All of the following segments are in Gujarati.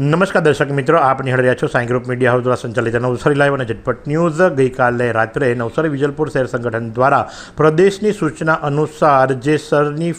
નમસ્કાર દર્શક મિત્રો, આપ નિહાળી રહ્યા છો સાઈ ગ્રુપ મીડિયા હાઉસ દ્વારા સંચાલિત નવસારી લાઈવ અને ઝટપટ ન્યૂઝ. ગઈકાલે રાત્રે નવસારી વિજલપુર શહેર સંગઠન દ્વારા પ્રદેશની સૂચના અનુસાર જે સરની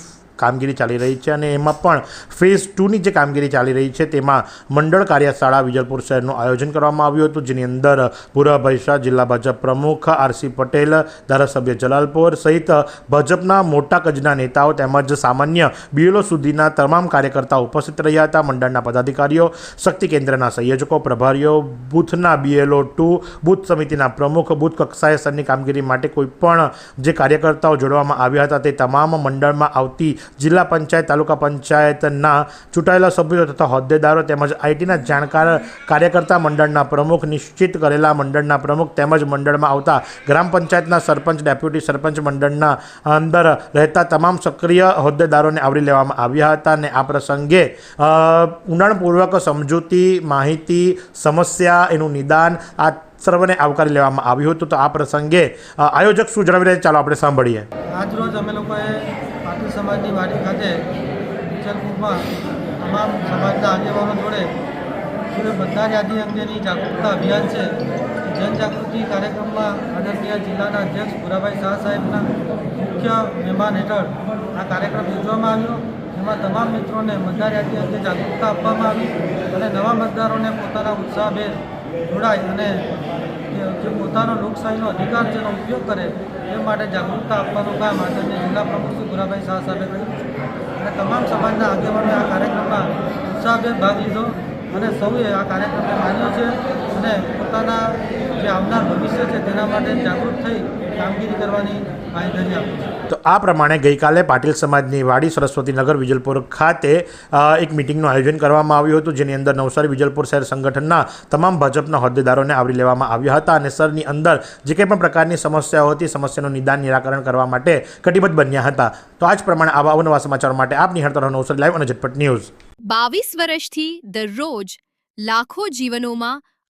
કામગીરી ચાલી રહી છે અને એમાં પણ ફેઝ ટુની જે કામગીરી ચાલી રહી છે તેમાં મંડળ કાર્યશાળા વિજલપુર શહેરનું આયોજન કરવામાં આવ્યું હતું, જેની અંદર ભૂરાભાઈ શાહ જિલ્લા ભાજપ પ્રમુખ આરસી પટેલ, ધારાસભ્ય જલાલપોર સહિત ભાજપના મોટા કજના નેતાઓ તેમજ સામાન્ય બીએલઓ સુધીના તમામ કાર્યકર્તાઓ ઉપસ્થિત રહ્યા હતા. મંડળના પદાધિકારીઓ, શક્તિ કેન્દ્રના સંયોજકો, પ્રભારીઓ, બૂથના બીએલઓ ટુ, બૂથ સમિતિના પ્રમુખ, બૂથ કક્ષાએ સરની કામગીરી માટે કોઈ પણ જે કાર્યકર્તાઓ જોડવામાં આવ્યા હતા તે તમામ મંડળમાં આવતી જિલ્લા પંચાયત, તાલુકા પંચાયતના ચૂંટાયેલા સભ્યો તથા હોદ્દેદારો તેમજ આઈટીના જાણકાર કાર્યકર્તા મંડળના પ્રમુખ, નિશ્ચિત કરેલા મંડળના પ્રમુખ તેમજ મંડળમાં આવતા ગ્રામ પંચાયતના સરપંચ, ડેપ્યુટી સરપંચ મંડળના અંદર રહેતા તમામ સક્રિય હોદ્દેદારોને આવરી લેવામાં આવ્યા હતા અને આ પ્રસંગે ઊંડાણપૂર્વક સમજૂતી, માહિતી, સમસ્યા એનું નિદાન આ સર્વને આવકારી લેવામાં આવ્યું હતું. તો આ પ્રસંગે આયોજક શું જણાવી રહ્યા ચાલો આપણે સાંભળીએ. આજરોજ અમે લોકોએ સમાજની વાડી ખાતે વિચલપુરમાં તમામ સમાજના આગેવાનો જોડે જે મતદાર યાદી અંગેની જાગૃતતા અભિયાન છે, જનજાગૃતિ કાર્યક્રમમાં આદરણીય જિલ્લાના અધ્યક્ષ ભુરાભાઈ શાહ સાહેબના મુખ્ય મહેમાન હેઠળ આ કાર્યક્રમ યોજવામાં આવ્યો. જેમાં તમામ મિત્રોને મતદાર યાદી અંગે જાગૃતતા આપવામાં આવી અને નવા મતદારોને પોતાના ઉત્સાહભેર જોડાય અને જે- પોતાનો લોકશાહીનો અધિકાર જેનો ઉપયોગ કરે એ માટે જાગૃતતા આપવાનું કામ આદરણીય જિલ્લા પ્રમુખ શ્રી ગુરાભાઈ શાહ સાહેબે કર્યું અને તમામ સમાજના આગેવાનોએ આ કાર્યક્રમમાં ઉત્સાહભેર ભાગ લીધો. અને સૌએ આ કાર્યક્રમને માન્યો છે. અને પોતાના જે આવનાર ભવિષ્ય છે તેના માટે જાગૃત થઈ કામગીરી કરવાની બાંયધરી આપી છે. તો આ પ્રમાણે ગઈકાલે પાટીલ સમાજની વાડી સરસ્વતીનગર વિજલપુર ખાતે એક મિટિંગનું આયોજન કરવામાં આવ્યું હતું જેની અંદર નવસારી વિજલપુર શહેર સંગઠનના તમામ ભાજપના હોદ્દેદારોને આવરી લેવામાં આવ્યા હતા અને સરની અંદર જે કંઈ પણ પ્રકારની સમસ્યાઓ હતી સમસ્યાનું નિદાન નિરાકરણ કરવા માટે કટિબદ્ધ બન્યા હતા. તો આ જ પ્રમાણે આવા અવનવા સમાચારો માટે આપ નિહાળતા રહો નવસારી લાઈવ અને ઝટપટ ન્યૂઝ. બાવીસ વર્ષથી દરરોજ લાખો જીવનોમાં